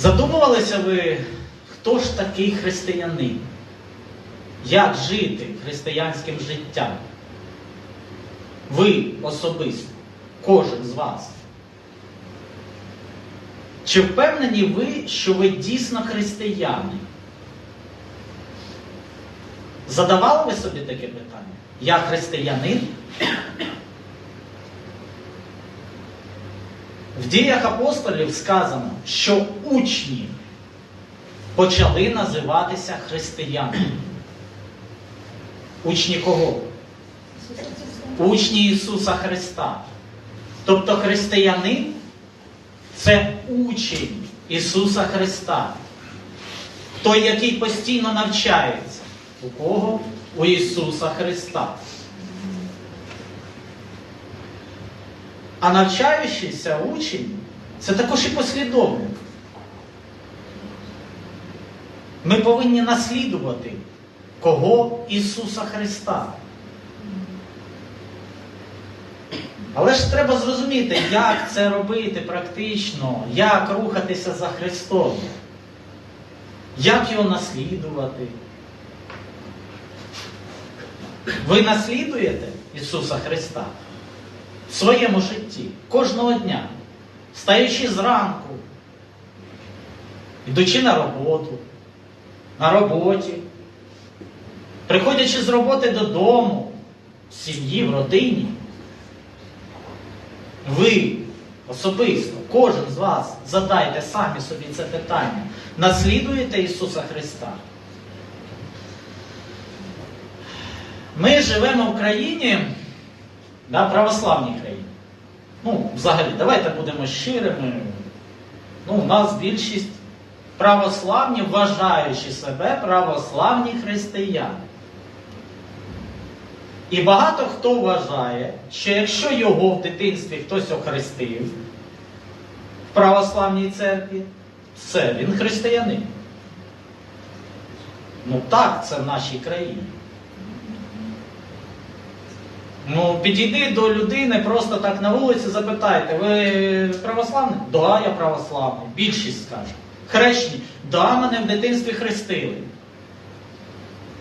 Задумувалися ви, хто ж такий християнин? Як жити християнським життям? Ви особисто, кожен з вас. Чи впевнені ви, що ви дійсно християни? Задавали ви собі таке питання? Я християнин? В діях апостолів сказано, що учні почали називатися християнами. Учні кого? Учні Ісуса Христа. Тобто християнин це учень Ісуса Христа. Той, який постійно навчається. У кого? У Ісуса Христа. А навчаючийся учень це також і послідовник. Ми повинні наслідувати кого Ісуса Христа. Але ж треба зрозуміти, як це робити практично, як рухатися за Христом, як його наслідувати. Ви наслідуєте Ісуса Христа в своєму житті кожного дня, встаючи зранку, йдучи на роботу, на роботі, приходячи з роботи додому, в сім'ї, в родині. Ви особисто, кожен з вас задайте самі собі це питання. Наслідуєте Ісуса Христа? Ми живемо в країні, да, православній країні. Ну, взагалі, давайте будемо щирими. Ну, у нас більшість православні, вважаючи себе православні християни. І багато хто вважає, що якщо його в дитинстві хтось охрестив в православній церкві, все, він християнин. Ну так, це в нашій країні. Ну, підійди до людини просто так на вулиці, запитайте, ви православний? Да, я православний. Більшість скаже. Хрещені? Да, мене в дитинстві хрестили.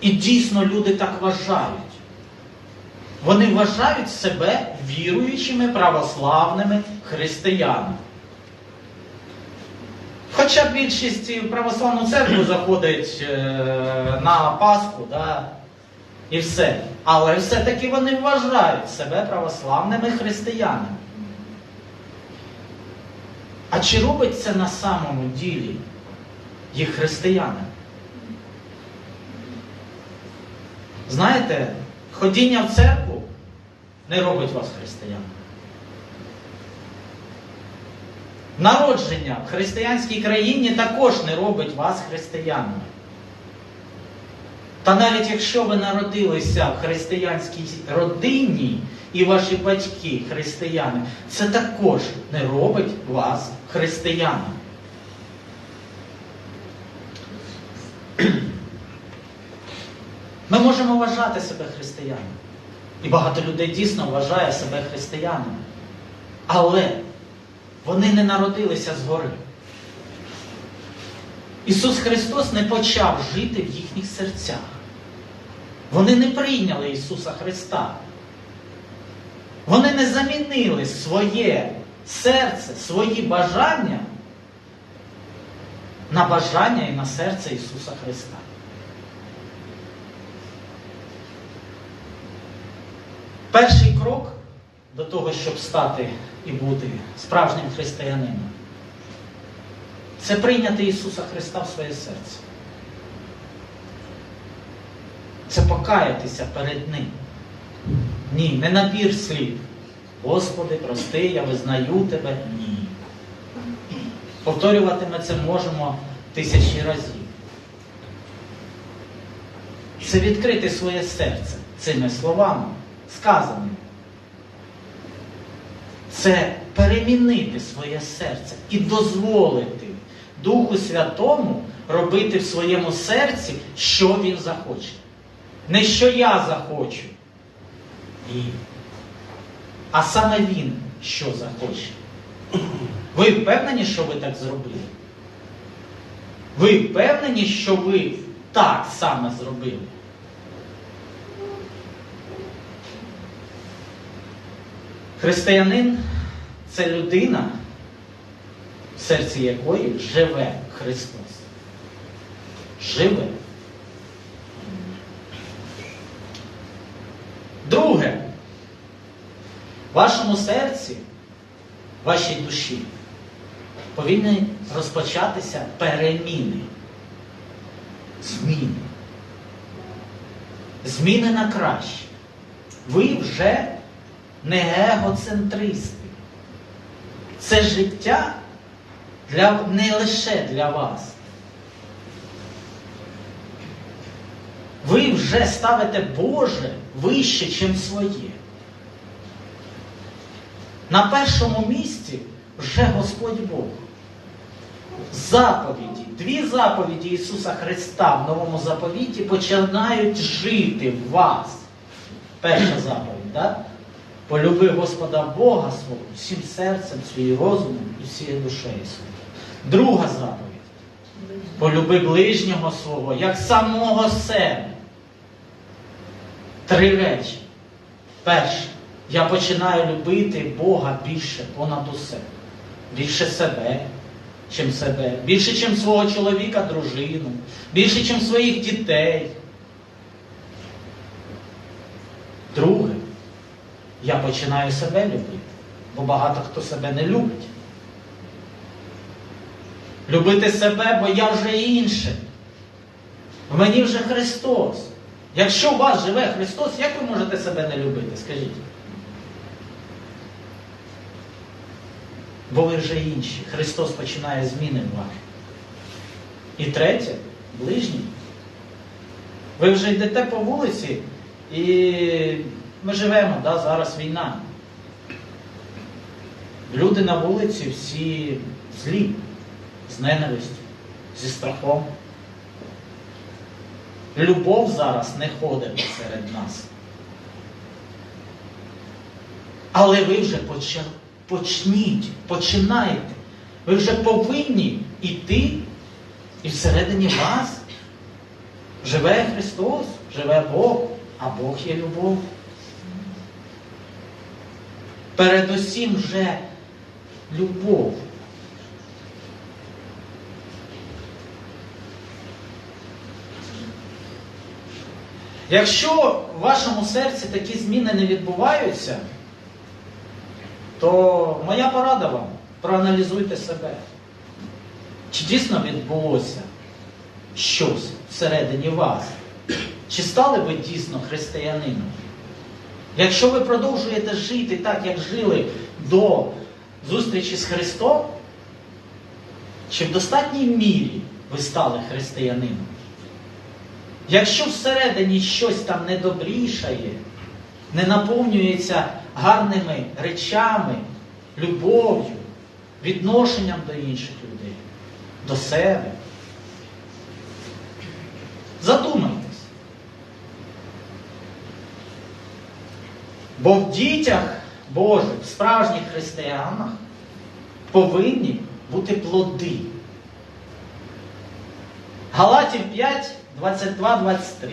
І дійсно люди так вважають. Вони вважають себе віруючими православними християнами. Хоча більшість в православну церкву заходить е, на Пасху, да, і все. Але все-таки вони вважають себе православними християнами. А чи робить це на самому ділі їх християни? Знаєте, ходіння в церкву не робить вас християнами. Народження в християнській країні також не робить вас християнами. Та навіть якщо ви народилися в християнській родині і ваші батьки християни, це також не робить вас християнами. Ми можемо вважати себе християнами. І багато людей дійсно вважає себе християнами. Але вони не народилися згори. Ісус Христос не почав жити в їхніх серцях. Вони не прийняли Ісуса Христа. Вони не замінили своє серце, свої бажання на бажання і на серце Ісуса Христа. Перший крок до того, щоб стати і бути справжнім християнином, це прийняти Ісуса Христа в своє серце. Це покаятися перед Ним. Ні, не набір слів. Господи, прости, я визнаю Тебе. Ні. Повторювати ми це можемо тисячі разів. Це відкрити своє серце цими словами, сказаними. Це перемінити своє серце і дозволити Духу Святому робити в своєму серці, що він захоче. Не що я захочу, Ні. а саме він що захоче. Ви впевнені, що ви так зробили? Ви впевнені, що ви так саме зробили? Християнин це людина, в серці якої живе Христос. Живе. Друге, в вашому серці, вашій душі повинні розпочатися переміни. Зміни. Зміни на краще. Ви вже не егоцентристи. Це життя для, не лише для вас. Ви вже ставите Боже вище, ніж своє. На першому місці вже Господь Бог. Заповіді, дві заповіді Ісуса Христа в новому заповіті починають жити в вас. Перша заповідь, так? Полюби Господа Бога свого всім серцем, своїм розумом і всією душею своєю. Друга заповідь. Полюби ближнього свого, як самого себе. Три речі. Перше, я починаю любити Бога більше понад усе. Більше себе, чим себе, більше, чим свого чоловіка, дружину, більше, чим своїх дітей. Друге, я починаю себе любити, бо багато хто себе не любить. Любити себе, бо я вже інше. В мені вже Христос. Якщо у вас живе Христос, як ви можете себе не любити? Скажіть. Бо ви вже інші. Христос починає зміни в вас. І третє, ближній. Ви вже йдете по вулиці, і ми живемо, да, зараз війна. Люди на вулиці всі злі, з ненавистю, зі страхом. Любов зараз не ходить серед нас. Але ви вже почали почніть, починайте. Ви вже повинні йти, і всередині вас живе Христос, живе Бог, а Бог є любов. Передусім вже любов. Якщо в вашому серці такі зміни не відбуваються, то моя порада вам проаналізуйте себе. Чи дійсно відбулося щось всередині вас? Чи стали ви дійсно християнином? Якщо ви продовжуєте жити так, як жили до зустрічі з Христом, чи в достатній мірі ви стали християнином? Якщо всередині щось там недобрішає, не наповнюється гарними речами, любов'ю, відношенням до інших людей, до себе, задумайтесь. Бо в дітях Божих, в справжніх християнах повинні бути плоди. Галатів 5, 22, 23.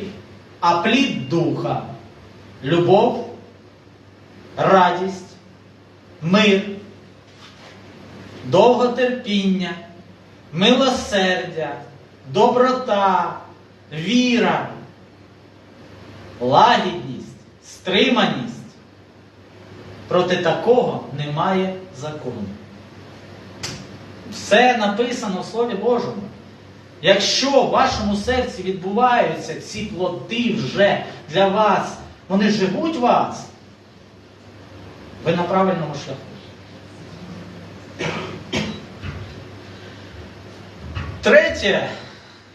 А плід духа, любов, радість, мир, довготерпіння, милосердя, доброта, віра, лагідність, стриманість. Проти такого немає закону. Все написано в Слові Божому. Якщо в вашому серці відбуваються ці плоди вже для вас, вони живуть вас, ви на правильному шляху. Третє,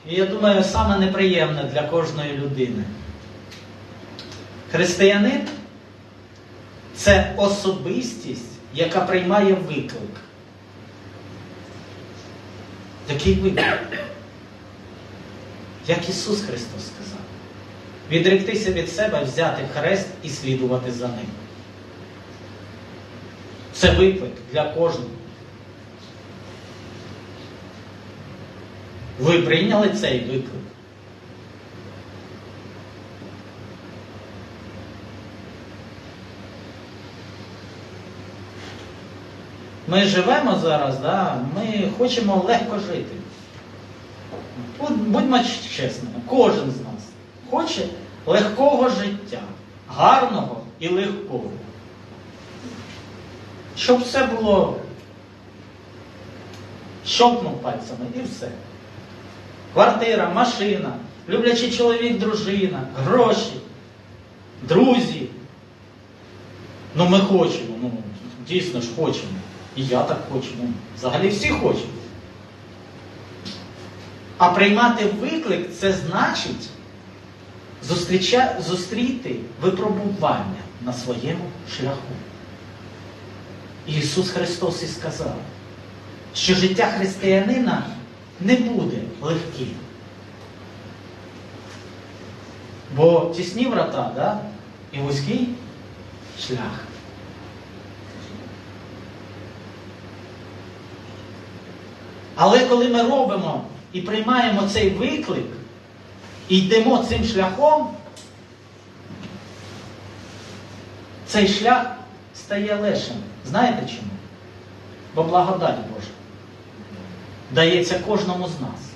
і я думаю, саме неприємне для кожної людини. Християнин це особистість, яка приймає виклик. Який виклик? Як Ісус Христос сказав, відректися від себе, взяти хрест і слідувати за ним. Це виклик для кожного. Ви прийняли цей виклик. Ми живемо зараз, да? ми хочемо легко жити. Будьмо чесними, кожен з нас хоче легкого життя, гарного і легкого. Щоб все було щопнув пальцями і все. Квартира, машина, люблячий чоловік, дружина, гроші, друзі. Ну ми хочемо, ну дійсно ж хочемо. І я так хочу. Ну, взагалі всі хочуть. А приймати виклик це значить зустріча, зустріти випробування на своєму шляху. Ісус Христос і сказав, що життя християнина не буде легким. Бо тісні врата, да? і вузький шлях. Але коли ми робимо і приймаємо цей виклик, і йдемо цим шляхом, цей шлях стає легшим. Знаєте чому? Бо благодать Божа дається кожному з нас.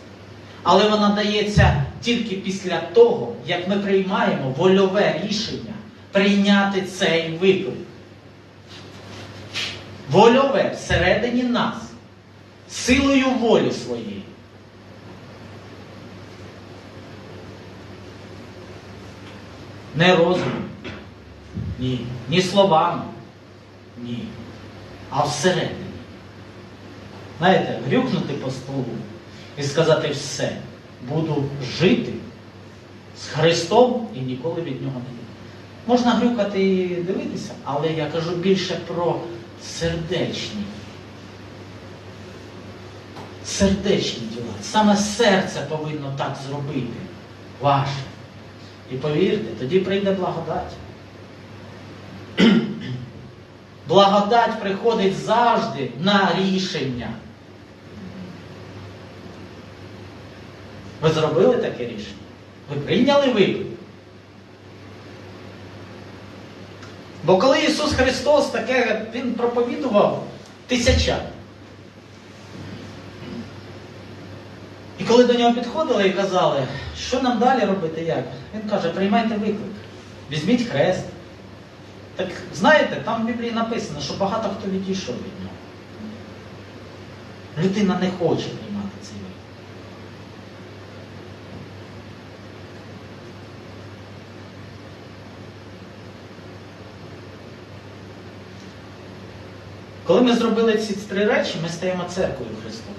Але вона дається тільки після того, як ми приймаємо вольове рішення прийняти цей виклик. Вольове всередині нас, силою волі своєї. Не розумом, ні, ні словами, ні, а всередині. Знаєте, грюкнути по столу і сказати все, буду жити з Христом і ніколи від нього не йду. Можна грюкати і дивитися, але я кажу більше про сердечні. Сердечні діла. Саме серце повинно так зробити. Ваше. І повірте, тоді прийде благодать. Благодать приходить завжди на рішення. Ви зробили таке рішення? Ви прийняли виклик? Бо коли Ісус Христос таке, Він проповідував тисяча. І коли до нього підходили і казали, що нам далі робити, як? Він каже, приймайте виклик, візьміть хрест. Так знаєте, там в Біблії написано, що багато хто відійшов від нього. Людина не хоче приймати цей виклик. Коли ми зробили ці три речі, ми стаємо церквою Христовою.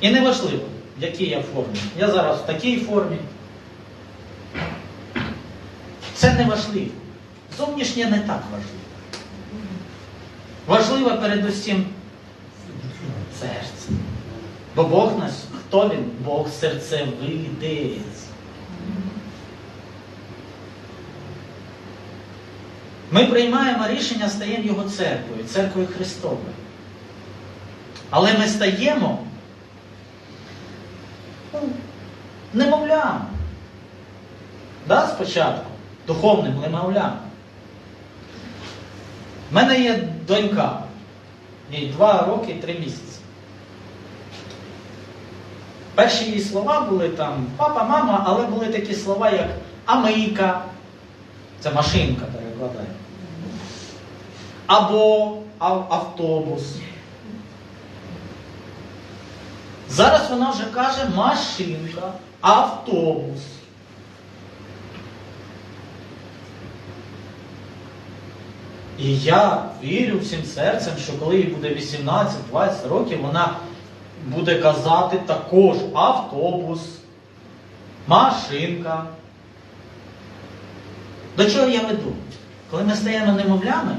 І не важливо, в якій я формі. Я зараз в такій формі. Це не важливо. Зовнішнє не так важливо. Важливо передусім серце. Бо Бог наш, хто він? Бог серцевидець. Ми приймаємо рішення, стаємо Його церквою, церквою Христовою. Але ми стаємо ну, немовлям. Да, спочатку, духовним немовлям. У мене є донька, їй два роки три місяці. Перші її слова були там папа, мама, але були такі слова, як амийка, це машинка перекладає. Або автобус. Зараз вона вже каже машинка, автобус. І я вірю всім серцем, що коли їй буде 18-20 років, вона буде казати також автобус, машинка. До чого я веду? Коли ми стаємо немовлями,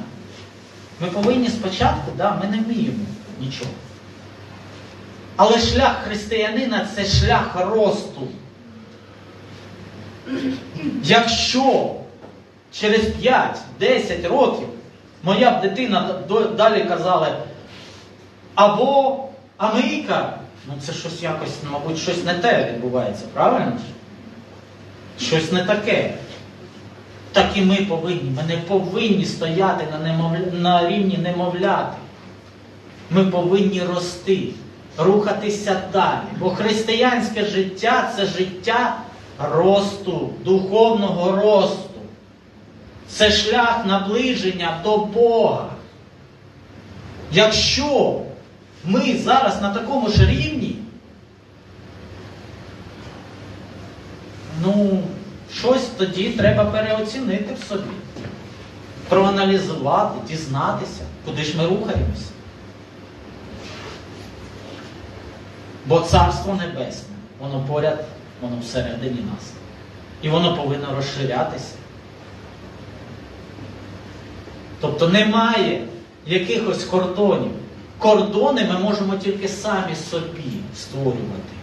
ми повинні спочатку, да, ми не вміємо нічого. Але шлях християнина це шлях росту. Якщо через 5-10 років моя б дитина далі казала або Амийка, Ну це щось якось, мабуть, щось не те відбувається, правильно? Щось не таке. Так і ми повинні. Ми не повинні стояти на, немовля... на рівні немовляти. Ми повинні рости, рухатися далі. Бо християнське життя це життя росту, духовного росту. Це шлях наближення до Бога. Якщо ми зараз на такому ж рівні, ну, щось тоді треба переоцінити в собі, проаналізувати, дізнатися, куди ж ми рухаємося. Бо Царство Небесне, воно поряд, воно всередині нас. І воно повинно розширятися. Тобто немає якихось кордонів. Кордони ми можемо тільки самі собі створювати.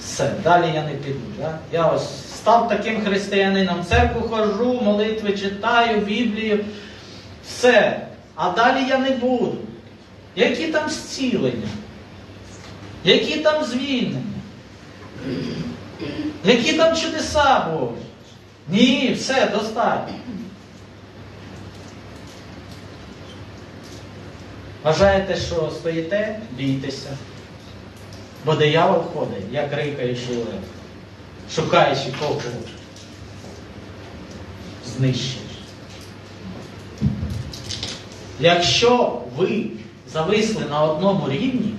Все, далі я не піду. Да? Я ось став таким християнином, церкву ходжу, молитви читаю, Біблію. Все. А далі я не буду. Які там зцілення? Які там звільнення? Які там чудеса Божі? Ні, все, достатньо. Вважаєте, що стоїте, бійтеся. Бо диявол ходить, як рикаючий лев, шукаючи кого знищити. Якщо ви зависли на одному рівні,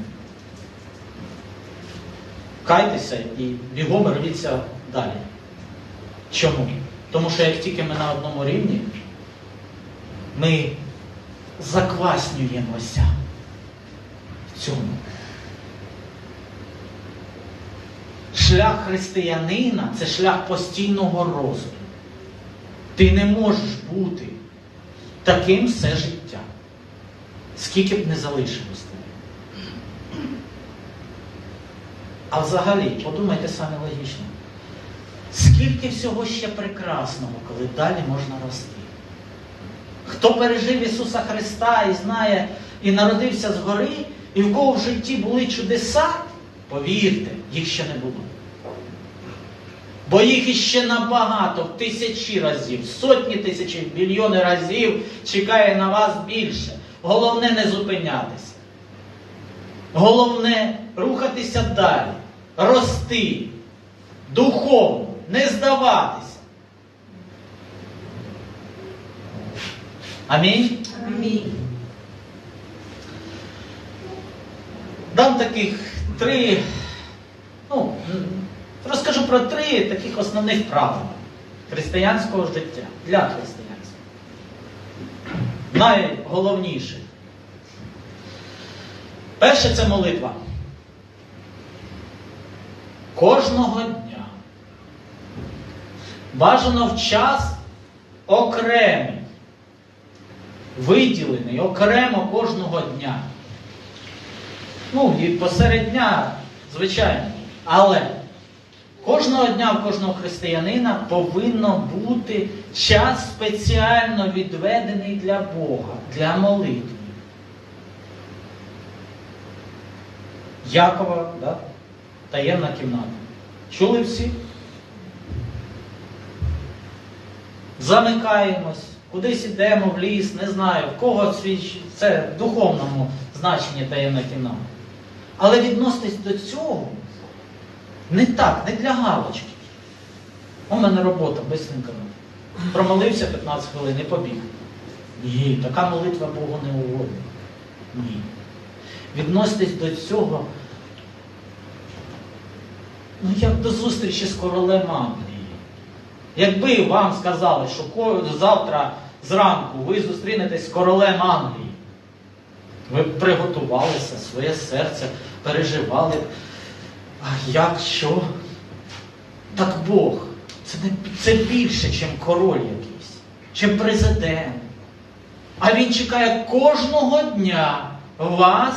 кайтеся і бігом рвіться далі. Чому? Тому що як тільки ми на одному рівні, ми закваснюємося в цьому. Шлях християнина це шлях постійного росту. Ти не можеш бути таким все життя, скільки б не залишилось тебе. А взагалі, подумайте саме логічно, скільки всього ще прекрасного, коли далі можна рости. Хто пережив Ісуса Христа і знає, і народився згори, і в кого в житті були чудеса, повірте, їх ще не було. Бо їх іще набагато, в тисячі разів, сотні тисяч, мільйони разів чекає на вас більше. Головне не зупинятися. Головне рухатися далі, рости, духовно, не здаватися. Амінь. Амінь. Дам таких три, ну, розкажу про три таких основних правила християнського життя для християнського. Найголовніше. Перше це молитва. Кожного дня. Бажано в час окремий, виділений окремо кожного дня. Ну, і посеред дня, звичайно. Але кожного дня в кожного християнина повинно бути час спеціально відведений для Бога, для молитви. Якова, да? таємна кімната. Чули всі? Замикаємось, кудись ідемо в ліс, не знаю, в кого це в духовному значенні таємна кімната. Але відноситись до цього не так, не для галочки. У мене робота бистренько. Промолився 15 хвилин і побіг. Ні, така молитва Богу не угодна. Ні. Відноситись до цього, ну як до зустрічі з королем Англії. Якби вам сказали, що завтра зранку ви зустрінетесь з королем Англії, ви приготувалися, своє серце переживали. А як що? Так Бог, це, не, це більше, ніж король якийсь, чим президент. А він чекає кожного дня вас,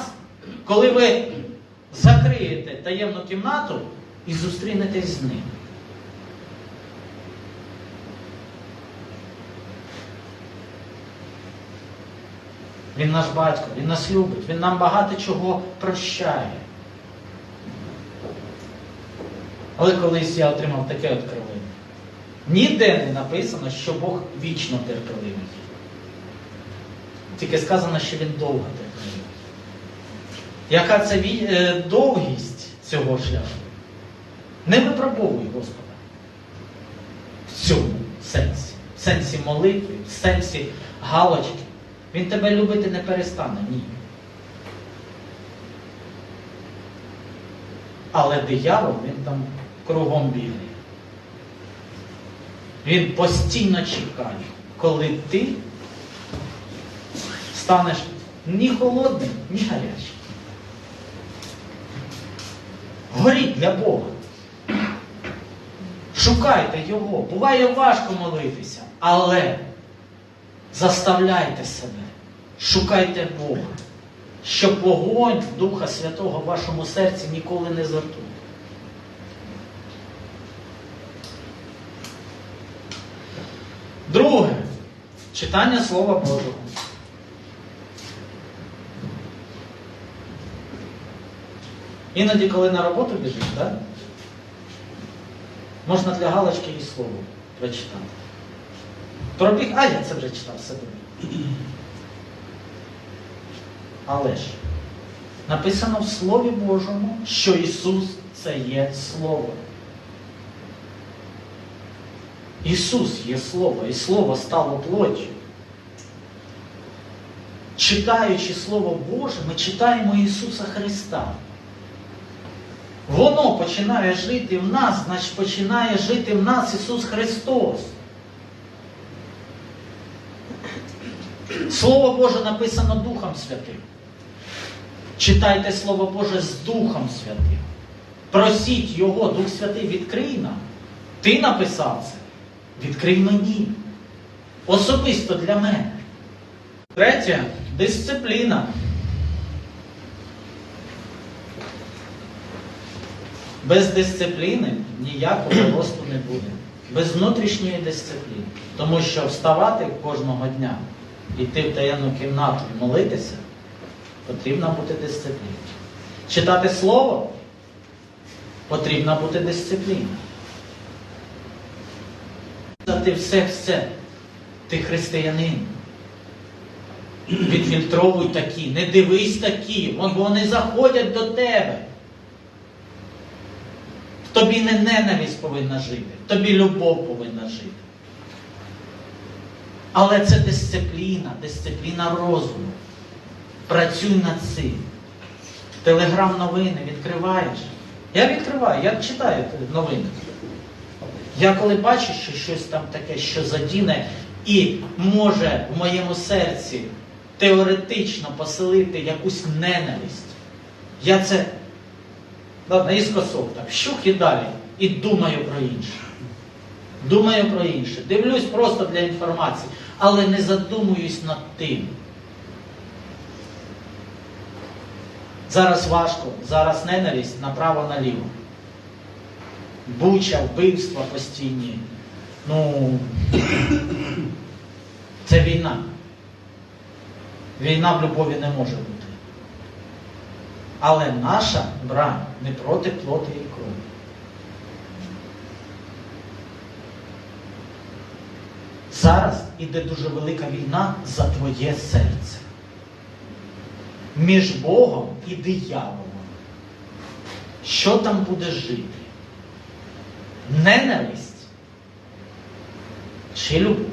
коли ви закриєте таємну кімнату і зустрінетесь з ним. Він наш батько, Він нас любить, Він нам багато чого прощає. Але колись я отримав таке откровення. Ніде не написано, що Бог вічно терпеливий. Тільки сказано, що він довго терпеливий. Яка це е, довгість цього шляху? Не випробовуй Господа в цьому сенсі, в сенсі молитви, в сенсі галочки. Він тебе любити не перестане, ні. Але диявол, він там кругом бігає. Він постійно чекає, коли ти станеш ні холодним, ні гарячим. Горіть для Бога. Шукайте Його. Буває важко молитися, але заставляйте себе, шукайте Бога, щоб вогонь Духа Святого в вашому серці ніколи не затух. Друге, читання Слова Божого. Іноді, коли на роботу біжиш, так? можна для галочки і слово прочитати. Пробіг, а я це вже читав все. Але ж написано в Слові Божому, що Ісус це є Слово. Ісус є Слово, і Слово стало плоттю. Читаючи Слово Боже, ми читаємо Ісуса Христа. Воно починає жити в нас, значить починає жити в нас Ісус Христос. Слово Боже написано Духом Святим. Читайте Слово Боже з Духом Святим. Просіть Його, Дух Святий, відкрий нам. Ти написав це. Відкрий мені. Особисто для мене. Третє дисципліна. Без дисципліни ніякого росту не буде. Без внутрішньої дисципліни. Тому що вставати кожного дня, йти в таємну кімнату і молитися, потрібна бути дисципліна. Читати слово потрібна бути дисципліна. Ти все-все, ти християнин. Відфільтровуй такі, не дивись такі, вон вони заходять до тебе. В тобі не ненависть повинна жити, в тобі любов повинна жити. Але це дисципліна, дисципліна розуму. Працюй над цим. Телеграм новини відкриваєш. Я відкриваю, я читаю новини. Я коли бачу, що щось там таке, що задіне, і може в моєму серці теоретично поселити якусь ненависть, я це ладно, іскосок так, щух і далі, і думаю про інше. Думаю про інше. Дивлюсь просто для інформації, але не задумуюсь над тим. Зараз важко, зараз ненависть направо-наліво. Буча, вбивства постійні. Ну, це війна. Війна в любові не може бути. Але наша брань не проти плоти і крові. Зараз іде дуже велика війна за твоє серце. Між Богом і дияволом. Що там буде жити? Ненависть чи любов?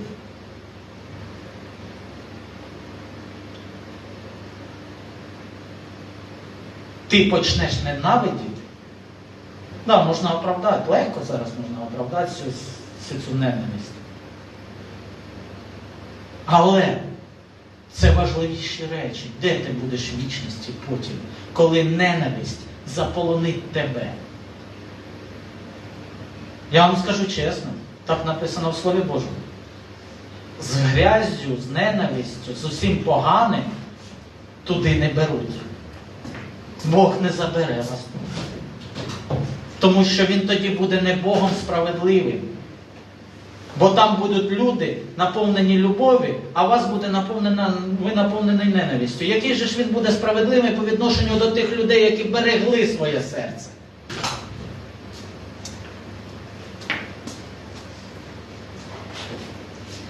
Ти почнеш ненавидіти. Да, можна оправдати. Легко зараз можна оправдати всю, цю ненависть. Але це важливіші речі. Де ти будеш в вічності потім, коли ненависть заполонить тебе? Я вам скажу чесно, так написано в Слові Божому. З грязю, з ненавистю, з усім поганим туди не беруть. Бог не забере вас. Тому що Він тоді буде не Богом справедливим, Бо там будуть люди наповнені любові, а вас буде наповнена, ви наповнений ненавистю. Який же ж він буде справедливий по відношенню до тих людей, які берегли своє серце?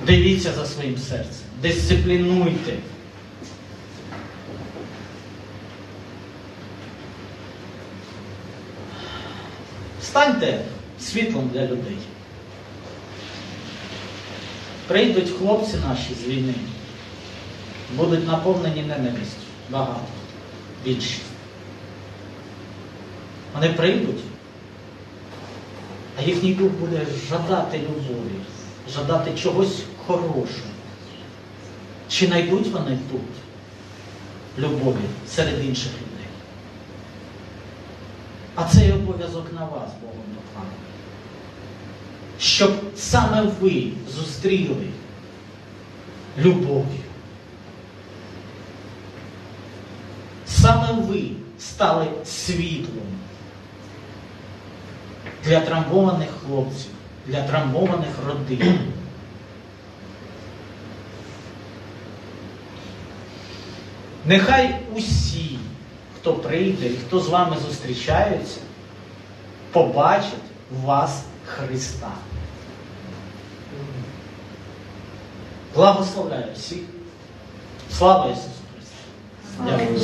Дивіться за своїм серцем, дисциплінуйте. Станьте світлом для людей. Прийдуть хлопці наші з війни, будуть наповнені ненавистю. Багато. Більшість. Вони прийдуть, а їхній дух буде жадати любові, жадати чогось хорошого. Чи знайдуть вони тут любові серед інших людей? А цей обов'язок на вас, Богом покладений. Щоб саме ви зустріли любов'ю. Саме ви стали світлом для травмованих хлопців, для травмованих родин. Нехай усі, хто прийде і хто з вами зустрічається, побачать вас Христа. Благословляю всіх. Слава Ісусу Христу! Дякую.